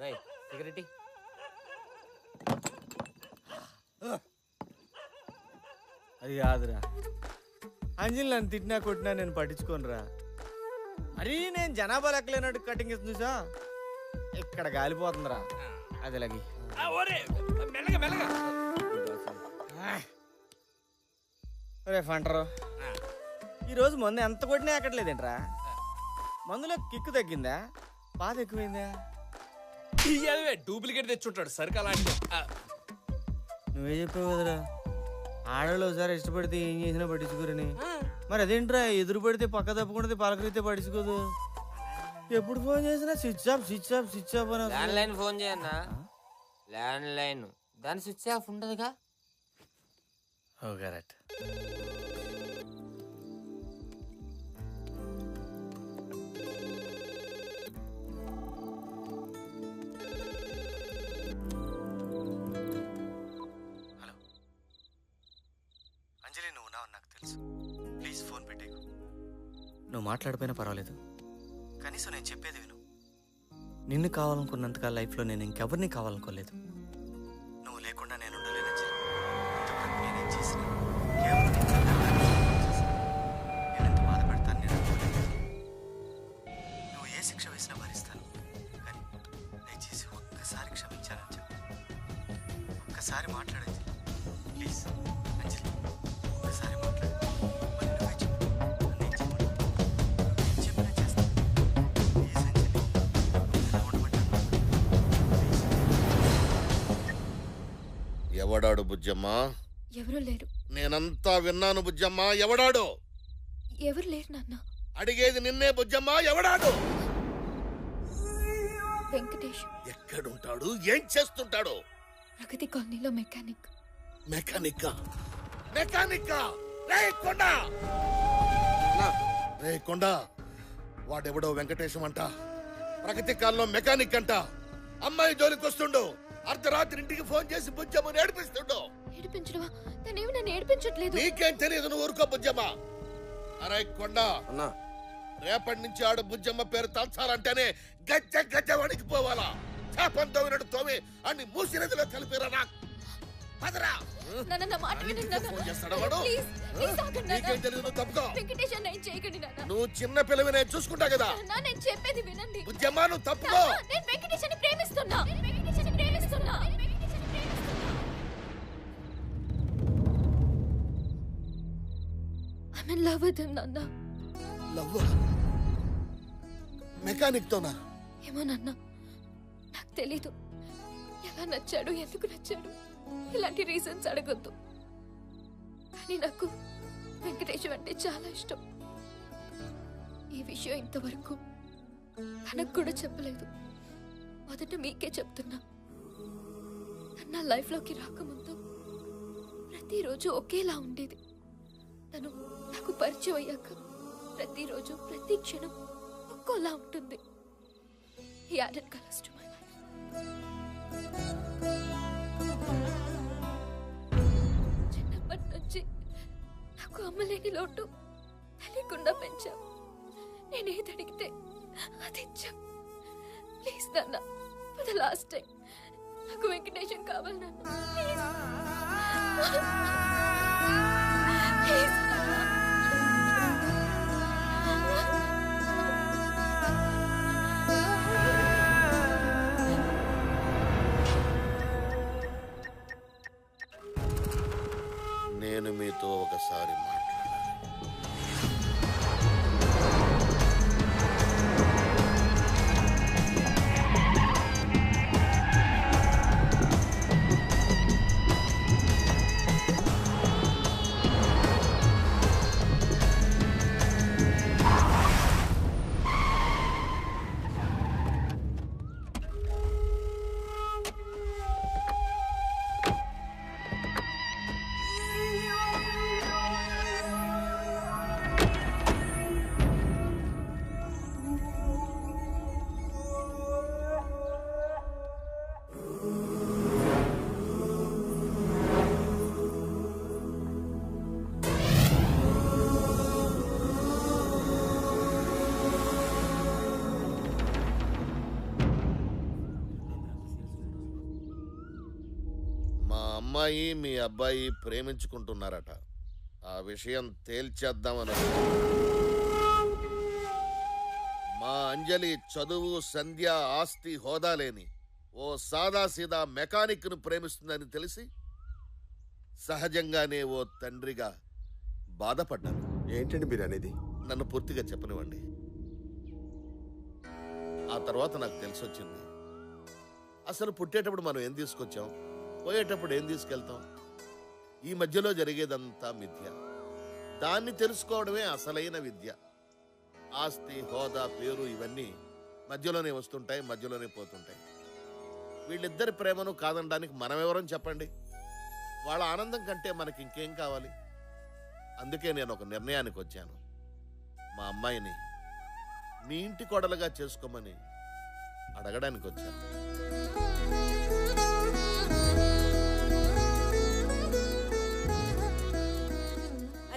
రై cigarette అది కాదురా. అంజలి నన్ను తిట్టినా కొట్టినా నేను పట్టించుకోనురా. మరి నేను జనాభా లెక్కలేనట్టు కటింగ్ ఇస్తుంది చూసా? ఇక్కడ గాలిపోతుందిరా. అది లగి రే ఫంటరు ఈరోజు మందు ఎంత కొట్టినా ఎక్కట్లేదేంట్రా? మందులో కిక్కు తగ్గిందా? బాధ ఎక్కువైందా? డూప్లికేట్ తెచ్చుంటాడు సరుకు అలాంటి. నువ్వే చెప్పావు కదరా. ఆడవాళ్ళు ఒకసారి ఇష్టపడితే ఏం చేసినా పట్టించుకోరని. మరి అదేంట్రా ఎదురు పడితే పక్క తప్పకుండా పలకరితే పట్టించుకోదు. ఎప్పుడు ఫోన్ చేసినా switch off switch off switch off అని ల్యాండ్ లైన్ ఫోన్ చేయన్నా? ల్యాండ్ లైన్ దాని స్విచ్ ఆఫ్ ఉండదుగా? కరెక్ట్. నువ్వు మాట్లాడిపోయినా పర్వాలేదు. కనీసం నేను చెప్పేది విను. నిన్ను కావాలనుకున్నంతకాల లైఫ్లో నేను ఇంకెవరిని కావాలనుకోలేదు. నువ్వు లేకుండా నేను ఉండలేను అంజలి ఇంతవరకు నేను ఎంత బాధ నేను నువ్వు ఏ శిక్ష వేసినా భరిస్తాను. కానీ దయచేసి ఒక్కసారి క్షమించాలని చెప్పు. ఒక్కసారి మాట్లాడండి ఎవడాడు బుజ్జమ్మ? ఎవరూ లేరు. నేనంతా విన్నాను బుజ్జమ్మ ఎవడాడు? ఎవరు లేరు నాన్న. అడిగేది నిన్నే బుజ్జమ్మ ఎవడాడు? వెంకటేష్. ఎక్కడుంటాడు? ఏం చేస్తుంటాడు? ప్రగతి కాలనీలో మెకానిక్. మెకానిక్ మెకానిక్ రే కొండ! నా, రే కొండ వాడెవడో వెంకటేశం అంట. ప్రగతి కాలంలో మెకానిక్ అంట. అమ్మాయి జోలికి వస్తుండు అర్ధరాత్రి ఇంటికి ఫోన్ చేసి బుజ్జమ్మని ఏడిపిస్తుండు. ఏడిపించడమా? తనేమి నన్ను ఏడిపించట్లేదు. నీకేం తెలియదు నువ్వు ఊరుకో బుజ్జమ్మ. అరే కొండ అన్నా. రేపటి నుంచి ఆడు బుజ్జమ్మ పేరు తలచాలంటేనే గజ్జ గజ్జ వణికిపోవాలా చేపం తోమినట్టు తోమి అన్ని మూసి నదిలో కలిపిరా నా పదరా. నాన్న నా మాట వినండి నాన్న. ఫోన్ చేస్తాడా వాడు? ప్లీజ్, ప్లీజ్ ఆగండి నాన్న. నీకేం తెలియదు నువ్వు తప్పుకో. వెంకటేష్ అన్న ఏం చేయకండి నాన్న. నువ్వు చిన్న పిల్లవి నేను చూసుకుంటా కదా. నాన్న నేను చెప్పేది వినండి. బుజ్జమ్మ నువ్వు తప్పుకో. నాన్న, నేను వెంకటేష్ అని ప్రేమిస్తున్నా. నేను వెంకటేష్ అని with him, నాన్న? లవ్వ? మెకానిక్ తోనా? ఏమో నాన్న. నాకు తెలీదు. ఎలా నచ్చాడు ఎందుకు నచ్చాడు? ఇలాంటి రీజన్స్ అడగొద్దు. కానీ నాకు వెంకటేశ్వర అంటే చాలా ఇష్టం. ఈ విషయం ఇంతవరకు తనకు కూడా చెప్పలేదు. మొదట మీకే చెప్తున్నా. తను నా లైఫ్లోకి రాకముందు ప్రతిరోజు ఒకేలా ఉండేది. తను నాకు పరిచయం అయ్యాక ప్రతిరోజు ప్రతి క్షణం ఒక్కోలా ఉంటుంది. ఈ added colors to చిన్నప్పటి నుంచి నాకు అమ్మలేని లోటు తెలియకుండా పెంచాం నేను ఏది అడిగితే అది ఇచ్చా ప్లీజ్ నాన్న ఫర్ ద లాస్ట్ టైం నాకు వెంకటేషన్ కావాలి నాన్న. అమ్మాయి మీ అబ్బాయి ప్రేమించుకుంటున్నారట. ఆ విషయం తేల్చేద్దామని. మా అంజలి చదువు సంధ్య ఆస్తి హోదా లేని ఓ సాదాసీదా మెకానిక్ను ప్రేమిస్తుందని తెలిసి సహజంగానే ఓ తండ్రిగా బాధపడ్డాను. ఏంటండి మీరు అనేది నన్ను పూర్తిగా చెప్పనివ్వండి. ఆ తర్వాత నాకు తెలిసొచ్చింది. అసలు పుట్టేటప్పుడు మనం ఏం తీసుకొచ్చాం? పోయేటప్పుడు ఏం తీసుకెళ్తాం? ఈ మధ్యలో జరిగేదంతా మిథ్య. దాన్ని తెలుసుకోవడమే అసలైన విద్య. ఆస్తి హోదా పేరు ఇవన్నీ మధ్యలోనే వస్తుంటాయి మధ్యలోనే పోతుంటాయి. వీళ్ళిద్దరి ప్రేమను కాదనడానికి మనమెవరం చెప్పండి? వాళ్ళ ఆనందం కంటే మనకి ఇంకేం కావాలి? అందుకే నేను ఒక నిర్ణయానికి వచ్చాను. మా అమ్మాయిని మీ ఇంటి కొడలుగా చేసుకోమని అడగడానికి వచ్చాను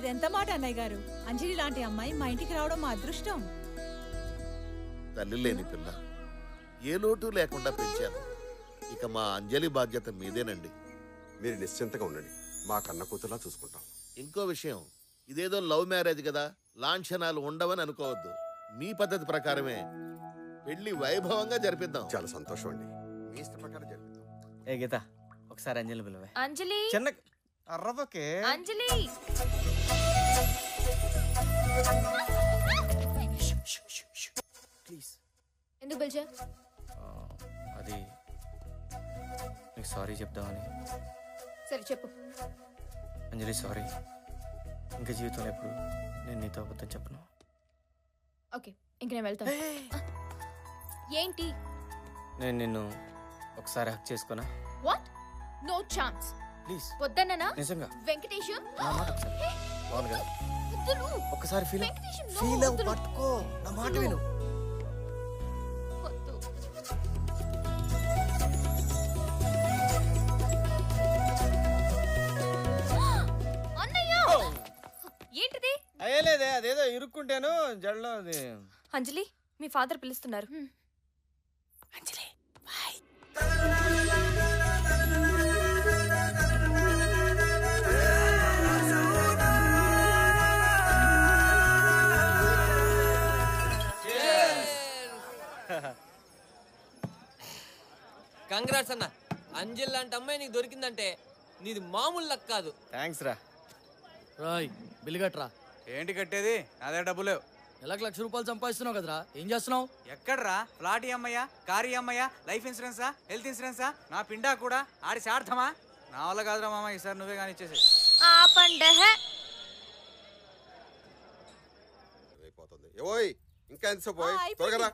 అదెంత మాట అన్నయ్య గారు? అంజలి లాంటి అమ్మాయి మా ఇంటికి రావడం మా అదృష్టం. తల్లి లేని పిల్ల. ఏ లోటు లేకుండా పెంచాను. ఇక మా అంజలి బాధ్యత మీదేనండి. మీరు నిశ్చింతగా ఉండండి. మా కన్న కూతురులా చూసుకుంటాం. ఇంకో విషయం. ఇదేదో లవ్ మ్యారేజ్ కదా. లాంఛనాలు ఉండవని అనుకోవద్దు. మీ పద్ధతి ప్రకారమే పెళ్ళి వైభవంగా జరిపిద్దాం. చాలా సంతోషం అండి. మీ ఇష్ట ప్రకారం జరిపిద్దాం. ఏ గీత ఒకసారి అంజలి పిలువే. అంజలి! చిన్న అర్రవకే అంజలి! ప్లీజ్. ఎందుకు పిలిచా అది నీకు సారీ చెప్దామని. సరే చెప్పు. అంజలి సారీ. ఇంకా జీవితంలో ఎప్పుడు నేను నీతో అబద్ధం చెప్పను. ఓకే ఇంక నేను వెళ్తాను. ఏంటి? నేను నిన్ను ఒకసారి హక్ చేసుకున్నా. వాట్ నో ఛాన్స్ ప్లీజ్ వద్దన్ననా? నిజంగా. వెంకటేష్? నా మాట ఒకసారి. బాగుంది కదా? వద్దులు ఒక్కసారి ఫీల్ వెంకటేష్, no, ఫీల్ అవ్వు. పట్టుకో. నా మాట విను. ఏంటిది? అయ్యలేదే అదేదో ఇరుక్కుంటాను జడలో అది. అంజలి మీ ఫాదర్ పిలుస్తున్నారు. కంగ్రాట్స్ అన్న. అంజల్ లాంటి అమ్మాయి నీకు దొరికిందంటే నీది మామూలు లక్ కాదు. థ్యాంక్స్ రా. రాయ్ బిల్లు కట్టరా ఏంటి కట్టేది? అదే డబ్బు లేవు. నెలకు లక్ష రూపాయలు సంపాదిస్తున్నావు కదరా? ఏం చేస్తున్నావు? ఎక్కడ్రా? ఫ్లాట్ అమ్మయ్యా కారు అమ్మయ్యా లైఫ్ ఇన్సూరెన్సా హెల్త్ ఇన్సూరెన్సా నా పిండా కూడా? ఆడి సార్థమా? నా వల్ల కాదురా మామ ఈసారి నువ్వే కానీ ఇచ్చేసి అయిపోతుంది. ఏవోయ్ ఇంకా ఎంతసేపు. త్వరగా రా.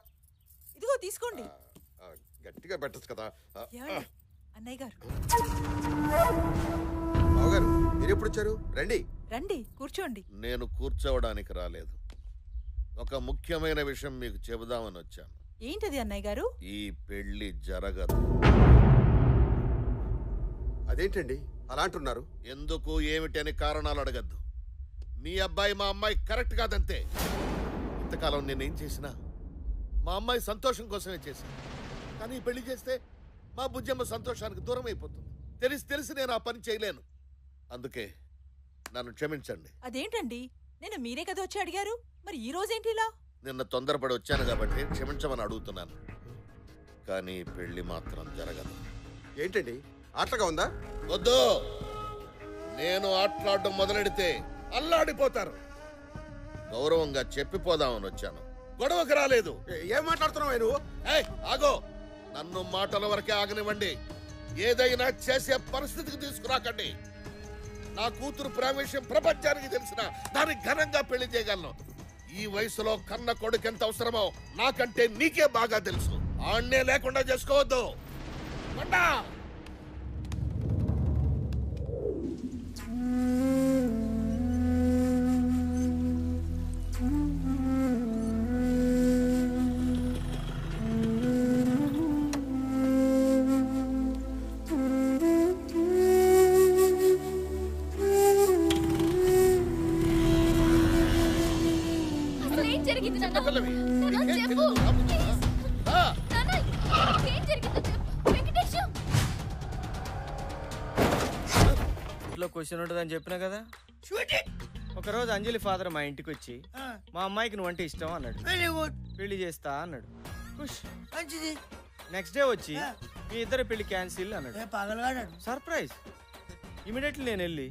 ఇదిగో తీసుకోండి. గట్టిగా పెట్టచ్చు కదా. అన్నయ్య గారు. బావగారు మీరు ఎప్పుడు వచ్చారు రండి. రండి కూర్చోండి. నేను కూర్చోవడానికి రాలేదు. ఒక ముఖ్యమైన విషయం మీకు చెబుదామని వచ్చాను. ఏంటది అన్నయ్య గారు? ఈ పెళ్ళి జరగదు. అదేంటండి? అలా అంటున్నారు. ఎందుకు ఏమిటి అని కారణాలు అడగద్దు. మీ అబ్బాయి మా అమ్మాయి కరెక్ట్ కాదంతే. ఇంతకాలం నేనేం చేసినా మా అమ్మాయి సంతోషం కోసమే చేశాను. కానీ పెళ్ళి చేస్తే మా బుజ్జమ్మ సంతోషానికి దూరం అయిపోతుంది. తెలిసి తెలిసి నేను ఆ పని చేయలేను. అందుకే నన్ను క్షమించండి. అదేంటండి? నేను మీరే కదా వచ్చి అడిగారు? మరి ఈ రోజేంటి ఇలా? నిన్న తొందరపడి వచ్చాను కాబట్టి క్షమించమని అడుగుతున్నాను. కానీ పెళ్ళి మాత్రం జరగదు. ఏంటండి? ఆటగా ఉందా? వద్దు! నేను ఆటలాడడం మొదలెడితే అల్లాడిపోతారు. గౌరవంగా చెప్పిపోదామని వచ్చాను. గొడవకు రాలేదు. ఏ- మాట్లాడుతున్నావు నువ్వు? ఏయ్, ఆగో! నన్ను మాటల వరకే ఆగనివ్వండి. ఏదైనా చేసే పరిస్థితికి తీసుకురాకండి. నా కూతురు ప్రేమ విషయం ప్రపంచానికి తెలిసిన దాన్ని ఘనంగా పెళ్ళి చేయగలను. ఈ వయసులో కన్న కొడుకు ఎంత అవసరమో నాకంటే నీకే బాగా తెలుసు. ఆణ్ణే లేకుండా చేసుకోవద్దు. క్వశ్చన్ ఉంటుందని చెప్పినా కదా? ఒకరోజు అంజలి ఫాదర్ మా ఇంటికి వచ్చి మా అమ్మాయికి నువ్వు అంటే ఇష్టం అన్నాడు. పెళ్ళి చేస్తా అన్నాడు. మంచిది. నెక్స్ట్ డే వచ్చి మీ ఇద్దరు పెళ్ళి క్యాన్సిల్ అన్నాడు. సర్ప్రైజ్ ఇమీడియట్లీ నేను వెళ్ళి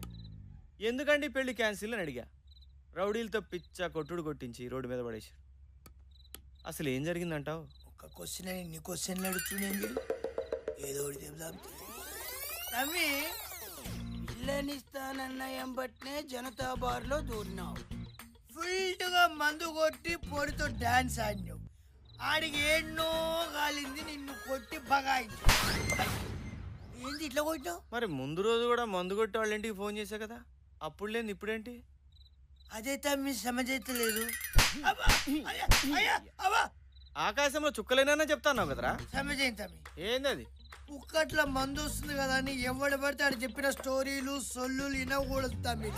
ఎందుకండి పెళ్ళి క్యాన్సిల్ అని అడిగా. రౌడీలతో పిచ్చ కొట్టుడు కొట్టించి రోడ్డు మీద పడేసి అసలు ఏం జరిగిందంటావు? ఒక క్వశ్చన్ ఇన్ని క్వశ్చన్లు అడుగుతున్నాను వీడు ఏదో ఒకటి ఇల్లనిస్తానన్న ఎంబట్నే జనతా బార్లో దూరినావు. ఫుల్గా మందు కొట్టి పొడితో డాన్స్ ఆడినావు. ఆడికి ఎన్నో కాలింది నిన్ను కొట్టి బగాయించు. ఏంది ఇట్లా కొట్టావు మరి ముందు రోజు కూడా మందు కొట్టి వాళ్ళ ఇంటికి ఫోన్ చేశా కదా? అప్పుడు లేదు ఇప్పుడేంటి? అదే తమ్మి సమజైతలేదు! ఆకాశంలో చుక్కలేనా చెప్తాను కదరా? సమజైంది తమ్మి. ఏంది అది కుక్కట్ల మందు వస్తుంది కదా అని ఎవడు పడితే ఆడు చెప్పిన స్టోరీలు సొల్లులు వినకూడదు తమ్మి.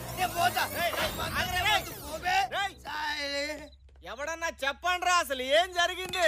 ఎవడన్నా చెప్పండి రా అసలు ఏం జరిగింది?